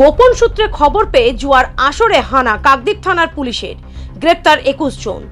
গোপন সূত্রে খবর পেয়ে জুয়ার আসরে হানা কাকদ্বীপ থানার পুলিশের। গ্রেপ্তার একুশ জন।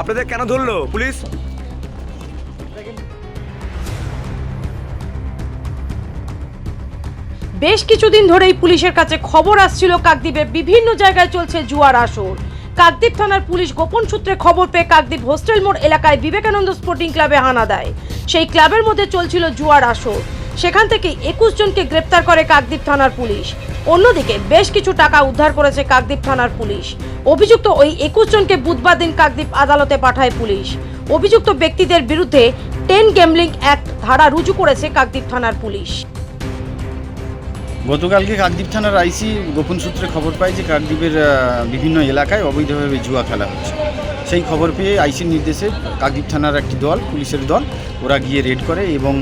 আপনাদের কেন ধরলো পুলিশ? বেশ কিছুদিন ধরেই পুলিশের কাছে খবর আসছিল কাকদ্বীপের বিভিন্ন জায়গায় চলছে জুয়ার আসর। কাকদ্বীপ থানার পুলিশ গোপন সূত্রে খবর পেয়ে কাকদ্বীপ হোস্টেল মোড় এলাকায় বিবেকানন্দ স্পোর্টিং ক্লাবে হানা দেয়। সেই ক্লাবের মধ্যে চলছিল জুয়ার আসর। সেখান থেকে একুশ জনকে গ্রেপ্তার করে কাকদ্বীপ থানার পুলিশ। অন্যদিকে বেশ কিছু টাকা উদ্ধার করেছে কাকদ্বীপ থানার পুলিশ। অভিযুক্ত ওই একুশ জনকে বুধবার দিন কাকদ্বীপ আদালতে পাঠায় পুলিশ। অভিযুক্ত ব্যক্তিদের বিরুদ্ধে টেন গ্যামলিং অ্যাক্ট ধারা রুজু করেছে কাকদ্বীপ থানার পুলিশ। গতকালকে কাকদ্বীপ থানার আইসি গোপন সূত্রে খবর পায় যে কাকদ্বীপের বিভিন্ন এলাকায় অবৈধভাবে জুয়া খেলা হচ্ছে। সেই খবর পেয়ে আইসির নির্দেশে কাকদ্বীপ থানার একটি দল, পুলিশের দল, ওরা গিয়ে রেড করে এবং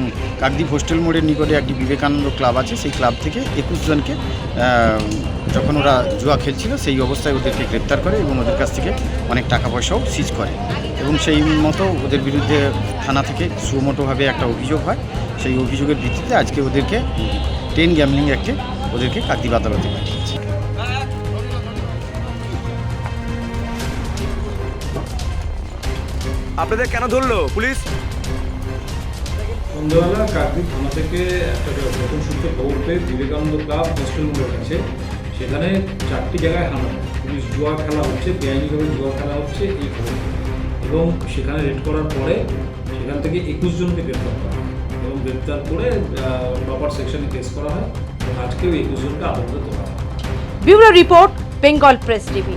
কাকদ্বীপ হোস্টেল মোড়ের নিকটে একটি বিবেকানন্দ ক্লাব আছে, সেই ক্লাব থেকে একুশ জনকে যখন ওরা জুয়া খেলছিল, সেই অবস্থায় ওদেরকে গ্রেপ্তার করে এবং ওদের কাছ থেকে অনেক টাকা পয়সাও সিজ করে। এবং সেই মতো ওদের বিরুদ্ধে থানা থেকে সুমোটোভাবে একটা অভিযোগ হয়। সেই অভিযোগের ভিত্তিতে আজকে ওদেরকে টেন গ্যামলিং অ্যাক্টে ওদেরকে কাকদ্বীপ আদালতে পাঠিয়েছে। আপনাদের কেন ধরলো পুলিশ? সন্ধ্যাবেলা কাকদ্বীপ থানা থেকে একটা নতুন সূত্রে খবর পেয়ে বিবেকানন্দ ক্লাব হোস্টেল মোড়ের কাছে। সেখানে চারটি জায়গায় হানা পুলিশ জুয়া খেলা হচ্ছে বেআইনিভাবে জুয়া খেলা হচ্ছে এই খবর এবং সেখানে রেড করার পরে সেখান থেকে একুশ জনকে গ্রেপ্তার করা হয়। এবং গ্রেপ্তার করে প্রপার সেকশনে কেস করা হয়। এবং আজকেও একুশ জনকে আদালতে তোলা হয়। Bureau report Bengal press TV.